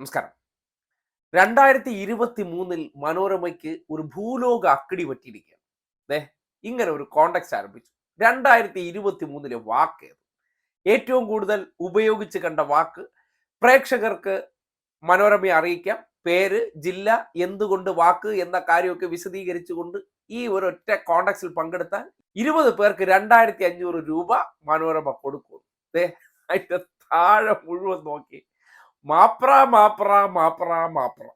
നമസ്കാരം. രണ്ടായിരത്തി ഇരുപത്തി മൂന്നിൽ മനോരമയ്ക്ക് ഒരു ഭൂലോക അക്കിടി പറ്റിയിരിക്കുകയാണ്. അതെ ഇങ്ങനെ ഒരു കോണ്ടക്സ്റ്റ് ആരംഭിച്ചു. രണ്ടായിരത്തി ഇരുപത്തി മൂന്നിലെ വാക്ക് ഏറ്റവും കൂടുതൽ ഉപയോഗിച്ച് കണ്ട വാക്ക് പ്രേക്ഷകർക്ക് മനോരമയെ അറിയിക്കാം. പേര് ജില്ല എന്തുകൊണ്ട് വാക്ക് എന്ന കാര്യമൊക്കെ വിശദീകരിച്ചുകൊണ്ട് ഈ ഒരു ഒറ്റ കോണ്ടക്സിൽ പങ്കെടുത്താൽ ഇരുപത് പേർക്ക് രണ്ടായിരത്തി അഞ്ഞൂറ് രൂപ മനോരമ കൊടുക്കും. താഴെ മുഴുവൻ നോക്കി. മാപ്ര മാപ്ര മാപ്ര മാപ്ര.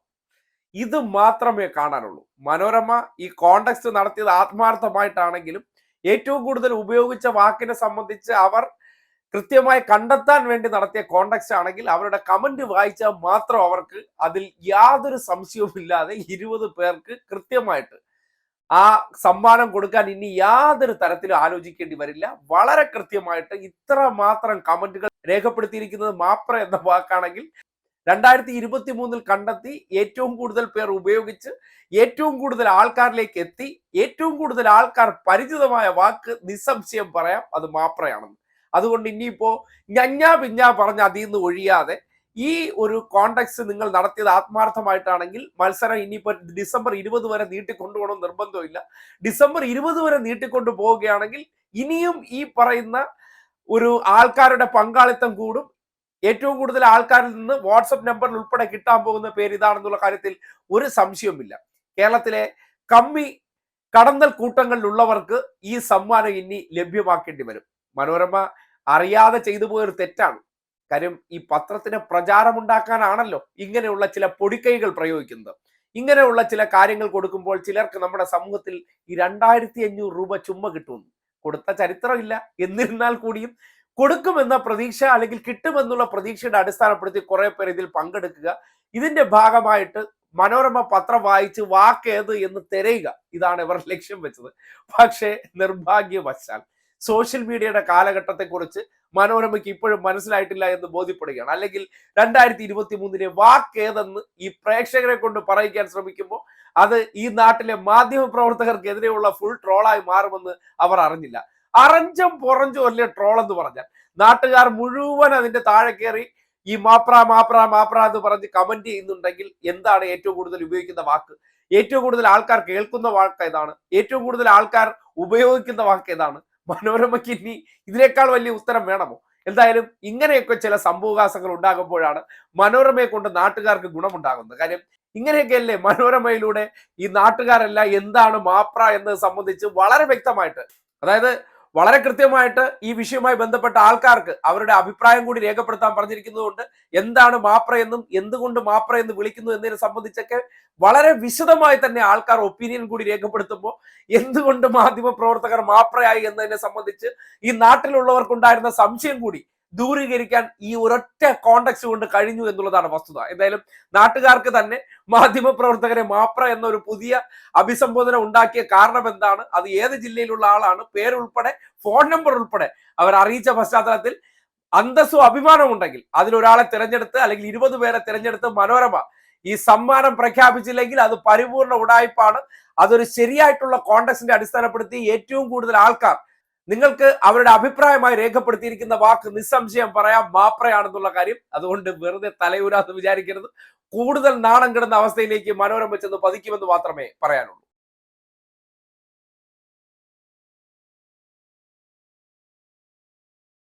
ഇത് മാത്രമേ കാണാനുള്ളൂ. മനോരമ ഈ കോണ്ടക്സ്റ്റ് നടത്തിയത് ആത്മാർത്ഥമായിട്ടാണെങ്കിലും ഏറ്റവും കൂടുതൽ ഉപയോഗിച്ച വാക്കിനെ സംബന്ധിച്ച് അവർ കൃത്യമായി കണ്ടെത്താൻ വേണ്ടി നടത്തിയ കോണ്ടക്സ്റ്റ് ആണെങ്കിൽ അവരുടെ കമന്റ് വായിച്ചാൽ മാത്രം അവർക്ക് അതിൽ യാതൊരു സംശയവുമില്ലാതെ ഇരുപത് പേർക്ക് കൃത്യമായിട്ട് ആ സമ്മാനം കൊടുക്കാൻ ഇനി യാതൊരു തരത്തിലും ആലോചിക്കേണ്ടി വരില്ല. വളരെ കൃത്യമായിട്ട് ഇത്ര മാത്രം കമന്റുകൾ രേഖപ്പെടുത്തിയിരിക്കുന്നത് മാപ്ര എന്ന വാക്കാണെങ്കിൽ രണ്ടായിരത്തി ഇരുപത്തി മൂന്നിൽ കണ്ടെത്തി ഏറ്റവും കൂടുതൽ പേർ ഉപയോഗിച്ച് ഏറ്റവും കൂടുതൽ ആൾക്കാരിലേക്ക് എത്തി ഏറ്റവും കൂടുതൽ ആൾക്കാർ പരിചിതമായ വാക്ക് നിസ്സംശയം പറയാം അത് മാപ്രയാണെന്ന്. അതുകൊണ്ട് ഇനിയിപ്പോ ഞഞ്ഞാ പിഞ്ഞാ പറഞ്ഞ അതിൽ നിന്ന് ഒഴിയാതെ ഈ ഒരു കോണ്ടക്സ്റ്റ് നിങ്ങൾ നടത്തിയത് ആത്മാർത്ഥമായിട്ടാണെങ്കിൽ മത്സരം ഇനിയിപ്പോ ഡിസംബർ ഇരുപത് വരെ നീട്ടിക്കൊണ്ടുപോകണം നിർബന്ധമില്ല. ഡിസംബർ ഇരുപത് വരെ നീട്ടിക്കൊണ്ടു പോവുകയാണെങ്കിൽ ഇനിയും ഈ പറയുന്ന ഒരു ആൾക്കാരുടെ പങ്കാളിത്തം കൂടും. ഏറ്റവും കൂടുതൽ ആൾക്കാരിൽ നിന്ന് വാട്സപ്പ് നമ്പറിൽ ഉൾപ്പെടെ കിട്ടാൻ പോകുന്ന പേര് ഇതാണെന്നുള്ള കാര്യത്തിൽ ഒരു സംശയവുമില്ല. കേരളത്തിലെ കമ്മി കടന്നൽ കൂട്ടങ്ങളിലുള്ളവർക്ക് ഈ സമ്മാനം ഇനി ലഭ്യമാക്കേണ്ടി വരും. മനോരമ അറിയാതെ ചെയ്തു പോയൊരു തെറ്റാണ്. കാര്യം ഈ പത്രത്തിന് പ്രചാരമുണ്ടാക്കാനാണല്ലോ ഇങ്ങനെയുള്ള ചില പൊടിക്കൈകൾ പ്രയോഗിക്കുന്നത്. ഇങ്ങനെയുള്ള ചില കാര്യങ്ങൾ കൊടുക്കുമ്പോൾ ചിലർക്ക് നമ്മുടെ സമൂഹത്തിൽ ഈ രണ്ടായിരത്തി അഞ്ഞൂറ് രൂപ ചുമ്മ കിട്ടുമെന്ന് കൊടുത്ത ചരിത്രമില്ല. എന്നിരുന്നാൽ കൂടിയും കൊടുക്കുമെന്ന പ്രതീക്ഷ അല്ലെങ്കിൽ കിട്ടുമെന്നുള്ള പ്രതീക്ഷയുടെ അടിസ്ഥാനപ്പെടുത്തി കുറെ പേർ ഇതിൽ പങ്കെടുക്കുക. ഇതിന്റെ ഭാഗമായിട്ട് മനോരമ പത്രം വായിച്ച് വാക്കേത് എന്ന് തിരയുക. ഇതാണ് ഇവർ ലക്ഷ്യം വെച്ചത്. പക്ഷേ നിർഭാഗ്യവശാൽ സോഷ്യൽ മീഡിയയുടെ കാലഘട്ടത്തെക്കുറിച്ച് മനോരമയ്ക്ക് ഇപ്പോഴും മനസ്സിലായിട്ടില്ല എന്ന് ബോധ്യപ്പെടുകയാണ്. അല്ലെങ്കിൽ രണ്ടായിരത്തി ഇരുപത്തി മൂന്നിലെ വാക്കേതെന്ന് ഈ പ്രേക്ഷകരെ കൊണ്ട് പറയിക്കാൻ ശ്രമിക്കുമ്പോൾ അത് ഈ നാട്ടിലെ മാധ്യമ പ്രവർത്തകർക്കെതിരെയുള്ള ഫുൾ ട്രോളായി മാറുമെന്ന് അവർ അറിഞ്ഞില്ല. അറഞ്ചും പുറഞ്ചും അല്ലേ ട്രോൾ എന്ന് പറഞ്ഞാൽ? നാട്ടുകാർ മുഴുവൻ അതിന്റെ താഴെ കയറി ഈ മാപ്ര മാപ്ര മാപ്ര എന്ന് പറഞ്ഞ് കമന്റ് ചെയ്യുന്നുണ്ടെങ്കിൽ എന്താണ് ഏറ്റവും കൂടുതൽ ഉപയോഗിക്കുന്ന വാക്ക്? ഏറ്റവും കൂടുതൽ ആൾക്കാർ കേൾക്കുന്ന വാക്ക് ഏതാണ്? ഏറ്റവും കൂടുതൽ ആൾക്കാർ ഉപയോഗിക്കുന്ന വാക്ക് ഏതാണ്? മനോരമയ്ക്ക് ഇനി ഇതിനേക്കാൾ വലിയ ഉത്തരം വേണമോ? എന്തായാലും ഇങ്ങനെയൊക്കെ ചില സംഭവകാശങ്ങൾ ഉണ്ടാകുമ്പോഴാണ് മനോരമയെ കൊണ്ട് നാട്ടുകാർക്ക് ഗുണമുണ്ടാകുന്നത്. കാര്യം ഇങ്ങനെയൊക്കെയല്ലേ മനോരമയിലൂടെ ഈ നാട്ടുകാരല്ല എന്താണ് മാപ്ര എന്നത് സംബന്ധിച്ച് വളരെ വ്യക്തമായിട്ട് അതായത് വളരെ കൃത്യമായിട്ട് ഈ വിഷയവുമായി ബന്ധപ്പെട്ട ആൾക്കാർക്ക് അവരുടെ അഭിപ്രായം കൂടി രേഖപ്പെടുത്താൻ പറഞ്ഞിരിക്കുന്നതുകൊണ്ട് എന്താണ് മാപ്ര എന്നും എന്തുകൊണ്ട് മാപ്ര എന്ന് വിളിക്കുന്നു എന്നതിനെ സംബന്ധിച്ചൊക്കെ വളരെ വിശദമായി തന്നെ ആൾക്കാർ ഒപ്പീനിയൻ കൂടി രേഖപ്പെടുത്തുമ്പോൾ എന്തുകൊണ്ട് മാധ്യമ പ്രവർത്തകർ മാപ്രയായി എന്നതിനെ സംബന്ധിച്ച് ഈ നാട്ടിലുള്ളവർക്കുണ്ടായിരുന്ന സംശയം കൂടി ദൂരീകരിക്കാൻ ഈ ഒരൊറ്റ കോണ്ടക്സ് കൊണ്ട് കഴിഞ്ഞു എന്നുള്ളതാണ് വസ്തുത. എന്തായാലും നാട്ടുകാർക്ക് തന്നെ മാധ്യമ പ്രവർത്തകരെ മാപ്ര എന്നൊരു പുതിയ അഭിസംബോധന ഉണ്ടാക്കിയ കാരണം എന്താണ്? അത് ഏത് ജില്ലയിലുള്ള ആളാണ്? പേരുൾപ്പെടെ ഫോൺ നമ്പർ ഉൾപ്പെടെ അവർ അറിയിച്ച പശ്ചാത്തലത്തിൽ അന്തസ്സും അഭിമാനവും ഉണ്ടെങ്കിൽ അതിലൊരാളെ തിരഞ്ഞെടുത്ത് അല്ലെങ്കിൽ ഇരുപത് പേരെ തിരഞ്ഞെടുത്ത് മനോരമ ഈ സമ്മാനം പ്രഖ്യാപിച്ചില്ലെങ്കിൽ അത് പരിപൂർണ ഉടായ്പാണ്. അതൊരു ശരിയായിട്ടുള്ള കോണ്ടക്സിന്റെ അടിസ്ഥാനപ്പെടുത്തി ഏറ്റവും കൂടുതൽ ആൾക്കാർ നിങ്ങൾക്ക് അവരുടെ അഭിപ്രായമായി രേഖപ്പെടുത്തിയിരിക്കുന്ന വാക്ക് നിസ്സംശയം പറയാം മാപ്രയാണെന്നുള്ള കാര്യം. അതുകൊണ്ട് വെറുതെ തലയൂരാന്ന് വിചാരിക്കരുത്. കൂടുതൽ നാണം കിടന്ന അവസ്ഥയിലേക്ക് മനോരമ ചെന്ന് പതിക്കുമെന്ന് മാത്രമേ പറയാനുള്ളൂ.